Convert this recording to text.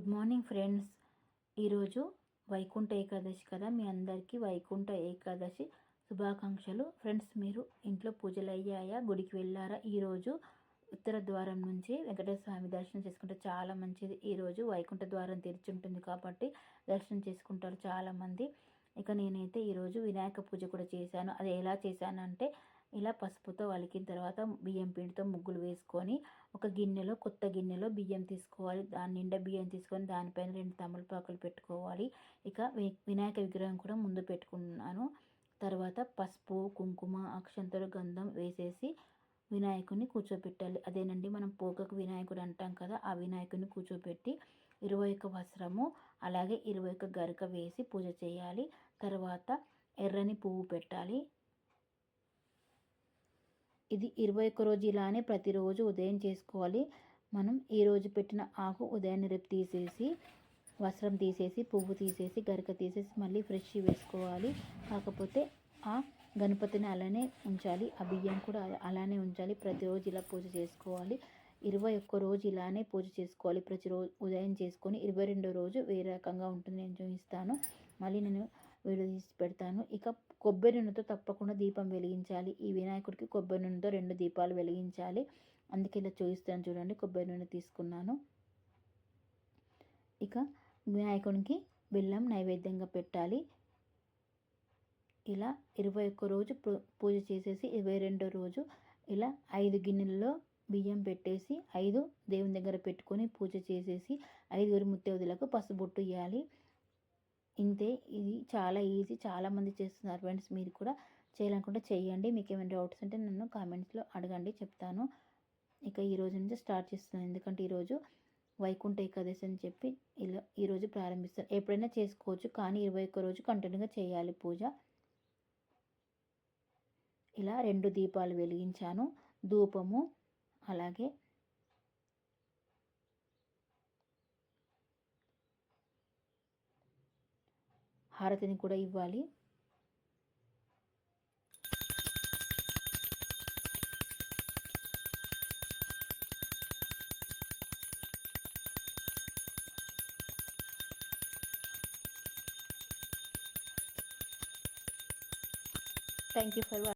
Good morning friends ఈరోజు వైకుంఠ ఏకాదశి కదా? మీ అందరికీ వైకుంఠ ఏకాదశి శుభాకాంక్షలు. ఫ్రెండ్స్ మీరు ఇంట్లో పూజలు అయ్యాయా? గుడికి వెళ్ళారా? ఈరోజు ఉత్తర ద్వారం నుంచి వెంకటేశ్వర స్వామి దర్శనం చేసుకుంటే చాలా మంచిది. ఈరోజు వైకుంఠ ద్వారం తెరిచి ఉంటుంది కాబట్టి దర్శనం చేసుకుంటారు చాలామంది ఇక నేనైతే ఈరోజు వినాయక పూజ కూడా చేశాను. అది ఎలా చేశానంటే ఇలా పసుపుతో వలికిన తర్వాత బియ్యం పిండితో ముగ్గులు వేసుకొని ఒక గిన్నెలో కొత్త గిన్నెలో బియ్యం తీసుకోవాలి. దాని నిండా బియ్యం తీసుకొని దానిపైన రెండు తమలపాకులు పెట్టుకోవాలి. ఇక వినాయక విగ్రహం కూడా ముందు పెట్టుకున్నాను. తర్వాత పసుపు కుంకుమ అక్షంతలు గంధం వేసేసి వినాయకుడిని కూర్చోపెట్టాలి. అదేనండి మనం పోకకు వినాయకుడు అంటాం కదా ఆ వినాయకుడిని కూర్చోపెట్టి ఇరవై ఒక్క వస్త్రము అలాగే ఇరవై ఒక్క గరిక వేసి పూజ చేయాలి. తర్వాత ఎర్రని పువ్వు పెట్టాలి. ఇది ఇరవై ఒక్క రోజు ఇలానే ప్రతిరోజు ఉదయం చేసుకోవాలి. మనం ఈరోజు పెట్టిన ఆకు ఉదయాన్నే రేపు తీసేసి వస్త్రం తీసేసి పువ్వు తీసేసి గరిక తీసేసి మళ్ళీ ఫ్రెష్ వేసుకోవాలి. కాకపోతే ఆ గణపతిని అలానే ఉంచాలి. ఆ బియ్యం కూడా అలానే ఉంచాలి. ప్రతిరోజు ఇలా పూజ చేసుకోవాలి. ఇరవై ఒక్క రోజు ఇలానే పూజ చేసుకోవాలి. ప్రతిరోజు ఉదయం చేసుకొని ఇరవై రెండో రోజు వేరే రకంగా ఉంటుంది నేను చూపిస్తాను. మళ్ళీ నేను వీడియో తీసి పెడతాను ఇక కొబ్బరి నూనెతో తప్పకుండా దీపం వెలిగించాలి. ఈ వినాయకుడికి కొబ్బరి నూనెతో రెండు దీపాలు వెలిగించాలి. అందుకే ఇలా చూపిస్తాను చూడండి. కొబ్బరి నూనె తీసుకున్నాను. ఇక వినాయకునికి బెల్లం నైవేద్యంగా పెట్టాలి. ఇలా ఇరవై ఒక్క రోజు పూజ చేసేసి ఇరవై రెండో రోజు ఇలా ఐదు గిన్నెలలో బియ్యం పెట్టేసి ఐదు దేవుని దగ్గర పెట్టుకొని పూజ చేసేసి ఐదుగురు ముత్తైదులకు పసుబొట్టు ఇవ్వాలి ఇంతే. ఇది చాలా ఈజీ. చాలామంది చేస్తున్నారు ఫ్రెండ్స్. మీరు కూడా చేయాలనుకుంటే చేయండి. మీకు ఏమైనా డౌట్స్ ఉంటే నన్ను కామెంట్స్లో అడగండి. చెప్తాను. ఇక ఈరోజు నుంచి స్టార్ట్ చేస్తున్నాను. ఎందుకంటే ఈరోజు వైకుంఠ ఏకాదశి అని చెప్పి ఇలా ఈరోజు ప్రారంభిస్తాను ఎప్పుడైనా చేసుకోవచ్చు. కానీ ఇరవై ఒక్క రోజు కంటిన్యూగా చేయాలి పూజ. ఇలా రెండు దీపాలు వెలిగించాను. ధూపము అలాగే హారతిని కూడా ఇవ్వాలి. Thank you for